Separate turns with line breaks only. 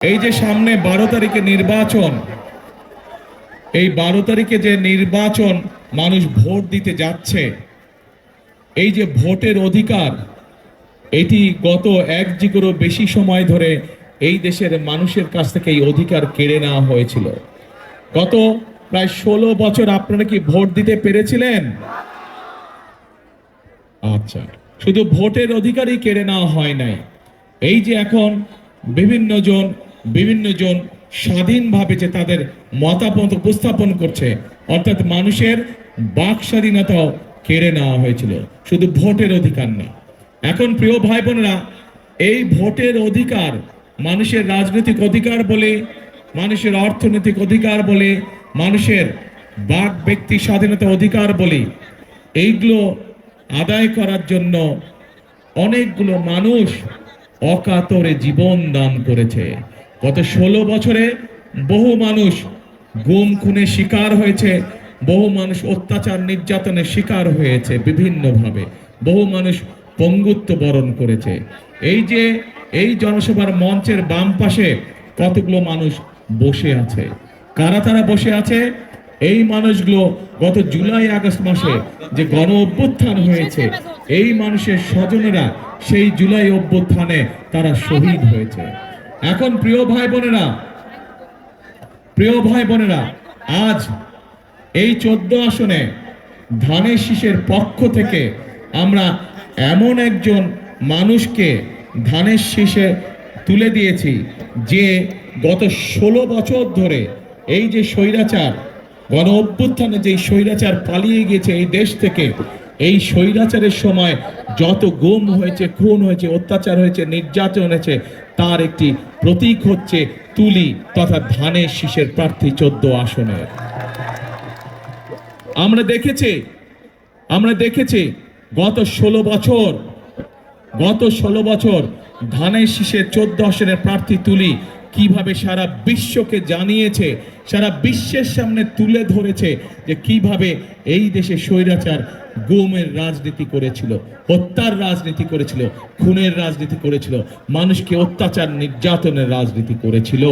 এই যে সামনে বারো তারিখে নির্বাচন, এই বারো তারিখে যে নির্বাচন মানুষ ভোট দিতে যাচ্ছে, এই যে ভোটের অধিকার, এটি গত এক জিগোরও বেশি সময় ধরে এই দেশের মানুষের কাছ থেকে এই অধিকার কেড়ে নেওয়া হয়েছিল। গত প্রায় ষোলো বছর আপনারা কি ভোট দিতে পেরেছিলেন? আচ্ছা শুধু ভোটের অধিকারই কেড়ে নেওয়া হয় নাই। এই যে এখন বিভিন্ন জন বিভিন্ন জন স্বাধীনভাবে যে তাদের মতামত উপস্থাপন করছে, অর্থাৎ মানুষের বাক স্বাধীনতাও কেড়ে নেওয়া হয়েছিল। শুধু ভোটের অধিকার না। এখন প্রিয় ভাই বোনেরা এই ভোটের অধিকার মানুষের রাজনৈতিক অধিকার বলে, মানুষের অর্থনৈতিক অধিকার বলে, মানুষের বাক ব্যক্তি স্বাধীনতা অধিকার বলে এইগুলো আদায় করার জন্য অনেকগুলো মানুষ অকাতরে জীবন দান করেছে। গত ষোলো বছরে বহু মানুষ গুম, খুনের শিকার হয়েছে। বহু মানুষ অত্যাচার, নির্যাতনের শিকার হয়েছে বিভিন্নভাবে। বহু মানুষ পঙ্গুত্ব বরণ করেছে। এই যে, এই জনসভার মঞ্চের বাম পাশে কতগুলো মানুষ বসে আছে? কারা তারা বসে আছে? এই মানুষগুলো গত জুলাই, আগস্ট মাসে যে গণ অভ্যুত্থান হয়েছে, এই মানুষের স্বজনেরা সেই জুলাই অভ্যুত্থানে তারা শহীদ হয়েছে। এখন প্রিয় ভাই বোনেরা, প্রিয় ভাই বোনেরা, আজ এই চোদ্দ আসনে ধানের শীষের পক্ষ থেকে আমরা এমন একজন মানুষকে ধানের শীষে তুলে দিয়েছি যে গত ষোলো বছর ধরে এই যে স্বৈরাচার, গণ অভ্যুত্থানে যে স্বৈরাচার পালিয়ে গেছে এই দেশ থেকে, এই স্বৈরাচারের সময় যত গুম হয়েছে, খুন হয়েছে, অত্যাচার হয়েছে, নির্যাতন হয়েছে তার একটি প্রতীক হচ্ছে তুলি তথা ধানের শীষের প্রার্থী চোদ্দ আসনের আমরা দেখেছি আমরা দেখেছি গত ষোলো বছর, গত ষোলো বছর ধানের শীষের চোদ্দ আসনের প্রার্থী তুলি কীভাবে সারা বিশ্বকে জানিয়েছে, সারা বিশ্বের সামনে তুলে ধরেছে যে কীভাবে এই দেশে স্বৈরাচার গোমের রাজনীতি করেছিল, হত্যার রাজনীতি করেছিল, খুনের রাজনীতি করেছিল, মানুষকে অত্যাচার, নির্যাতনের রাজনীতি করেছিল।